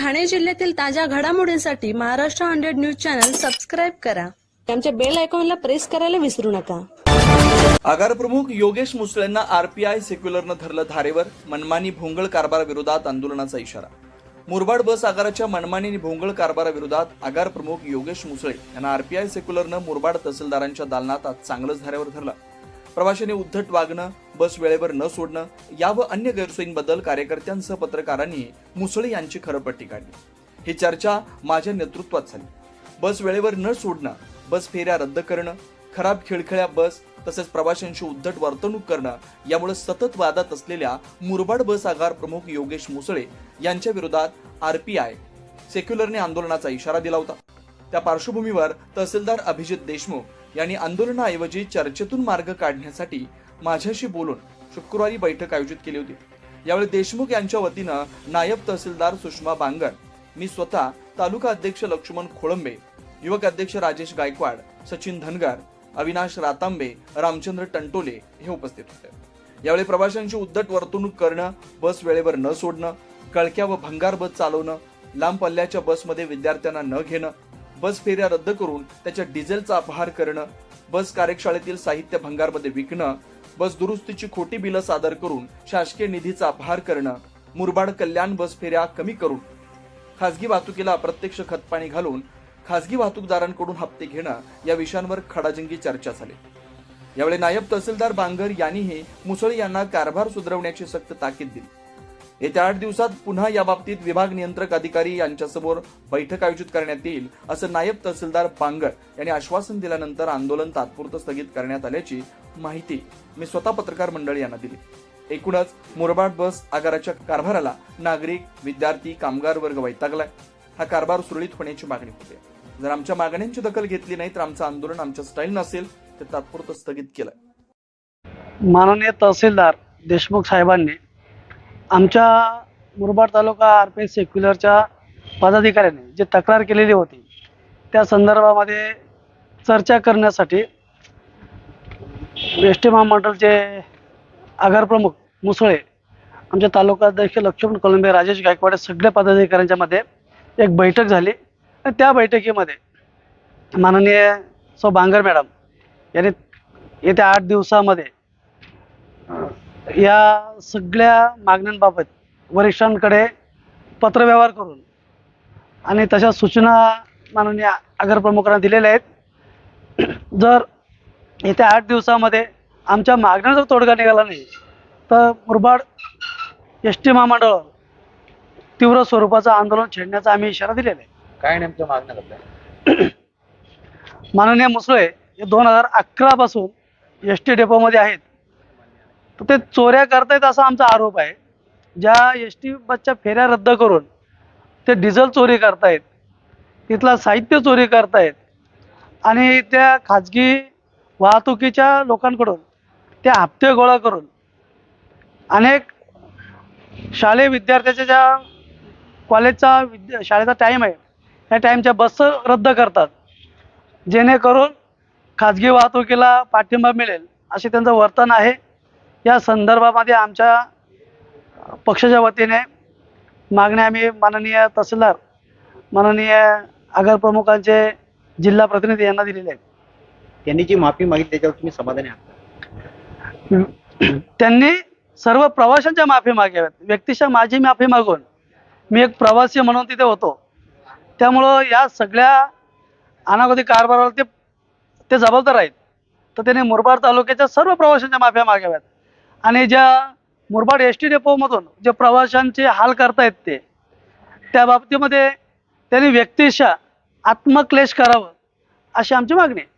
ठाणे जिल्ह्यातील ताज्या घडामोडींसाठी Maharashtra hundred news channel subscribe करा. आमच्या बेल आयकॉनला प्रेस करायला विसरू नका. आगार प्रमुख योगेश मुसळेंना आरपीआय सेक्युलरनं धरलं धारेवर मनमानी भोंगळ कारभार विरोधात आंदोलनाचा इशारा. मुरबाड बस आगाराच्या मनमानी आणि भोंगळ कारभाराविरोधात आगार प्रमुख योगेश मुसळे यांना आरपीआय सेक्युलरनं मुरबाड तहसीलदारांच्या दालनात आज चांगलंच धारेवर धरलं. प्रवाशांनी उद्धट वागणं बस वेळेवर न सोडणं या व अन्य गैरसोयींबद्दल कार्यकर्त्यांसह पत्रकारांनी मुसळे यांची खरपट्टी काढली. ही चर्चा माझ्या नेतृत्वात झाली. बस वेळेवर न सोडणं बस फेऱ्या रद्द करणं खराब खिळखिळ्या बस तसेच प्रवाशांशी उद्धट वर्तणूक करणं यामुळे सतत वादात असलेल्या मुरबाड बस आगार प्रमुख योगेश मुसळे यांच्या विरोधात आर पी आय सेक्युलरने आंदोलनाचा इशारा दिला होता. त्या पार्श्वभूमीवर तहसीलदार अभिजित देशमुख यांनी आंदोलनाऐवजी चर्चेतून मार्ग काढण्यासाठी माझ्याशी बोलून शुक्रवारी बैठक आयोजित केली होती. यावेळी देशमुख यांच्या वतीनं नायब तहसीलदार सुषमा बांगर मी स्वतः तालुका अध्यक्ष लक्ष्मण खोळंबे युवक अध्यक्ष राजेश गायकवाड सचिन धनगार अविनाश रातांबे रामचंद्र टंटोले हे उपस्थित होते. यावेळी प्रवाशांची उद्धट वर्तणूक करणं बस वेळेवर न सोडणं कळक्या व भंगार बस चालवणं लांब पल्ल्याच्या बसमध्ये विद्यार्थ्यांना न घेणं बस फेऱ्या रद्द करून त्याच्या डिझेलचा अपहार करणं बस कार्यशाळेतील साहित्य भंगारमध्ये विकणं बस दुरुस्तीची खोटी बिलं सादर करून शासकीय निधीचा अपहार करणं मुरबाड कल्याण बस फेऱ्या कमी करून खासगी वाहतुकीला अप्रत्यक्ष खतपाणी घालून खासगी वाहतूकदारांकडून हप्ते घेणं या विषयांवर खडाजंगी चर्चा झाली. यावेळी नायब तहसीलदार बांगर यांनीही मुसळे यांना कारभार सुधारवण्याची सक्त ताकीद दिली. येत्या आठ दिवसात पुन्हा याबाबतीत विभाग नियंत्रक अधिकारी यांच्यासमोर बैठक आयोजित करण्यात येईल असं नायब तहसीलदार बांगर यांनी आश्वासन दिल्यानंतर आंदोलन तात्पुरतं स्थगित करण्यात आल्याची माहिती मी स्वतः पत्रकार मंडळ यांना दिली. एकूणच मुरबाड बस आगाराच्या कारभाराला नागरिक विद्यार्थी कामगार वर्ग वैतागलाय. हा कारभार सुरळीत होण्याची मागणी होते. जर आमच्या मागण्यांची दखल घेतली नाही तर आमचं आंदोलन आमच्या स्टाईल नसेल तर तात्पुरतं स्थगित केलंय. माननीय तहसीलदार देशमुख साहेबांनी आमच्या Murbad taluka R P S सेक्युलरच्या पदाधिकाऱ्याने जी तक्रार केलेली होती त्या संदर्भामध्ये चर्चा करण्यासाठी एस टी महामंडळचे आगारप्रमुख मुसळे आमच्या तालुका अध्यक्ष लक्ष्मण कोलंबे राजेश गायकवाड सगळ्या पदाधिकाऱ्यांच्या मध्ये एक बैठक झाली. आणि त्या बैठकीमध्ये माननीय सौ बांगर मॅडम यांनी येत्या आठ दिवसामध्ये या सगळ्या मागण्यांबाबत वरिष्ठांकडे पत्रव्यवहार करून आणि तशा सूचना माननीय आगार प्रमुखांना दिलेल्या आहेत. जर येत्या आठ दिवसामध्ये आमच्या मागण्यांचा तोडगा निघाला नाही तर मुरबाड एस टी महामंडळावर तीव्र स्वरूपाचं आंदोलन छेडण्याचा आम्ही इशारा दिलेला आहे. काय नेमकं मागण्या आपल्या माननीय मुसळे हे दोन हजार अकरापासून एस टी डेपोमध्ये आहेत. तर ते चोऱ्या करतायत असा आमचा आरोप आहे. ज्या एस टी बसच्या फेऱ्या रद्द करून ते डिझेल चोरी करतायत तिथला साहित्य चोरी करतायत आणि त्या खाजगी वाहतुकीच्या लोकांकडून ते हप्ते गोळा करून अनेक शालेय विद्यार्थ्याच्या ज्या कॉलेजचा विद्या शाळेचा टाईम आहे त्या टाईमच्या बस रद्द करतात. जेणेकरून खाजगी वाहतुकीला पाठिंबा मिळेल असे त्यांचं वर्तन आहे. या संदर्भामध्ये आमच्या पक्षाच्या वतीने मागण्या आम्ही माननीय तहसीलदार माननीय आगार प्रमुखांचे जिल्हा प्रतिनिधी यांना दिलेले आहेत. त्यांनी जी माफी मागितली त्याच्यावर तुम्ही समाधानी आहात त्यांनी सर्व प्रवाशांच्या माफी मागाव्यात. व्यक्तिशः माझी माफी मागून मी एक प्रवासी म्हणून तिथे होतो. त्यामुळं या सगळ्या अनागोदी कारभारावर ते ते जबाबदार आहेत. तर त्यांनी मुरबाड तालुक्याच्या सर्व प्रवाशांच्या माफ्या मागाव्यात. आणि ज्या मुरबाड एस टी डेपोमधून जे प्रवाशांचे हाल करतायत ते त्या बाबतीमध्ये त्यांनी व्यक्तिशः आत्मक्लेश करावं अशी आमची मागणी आहे.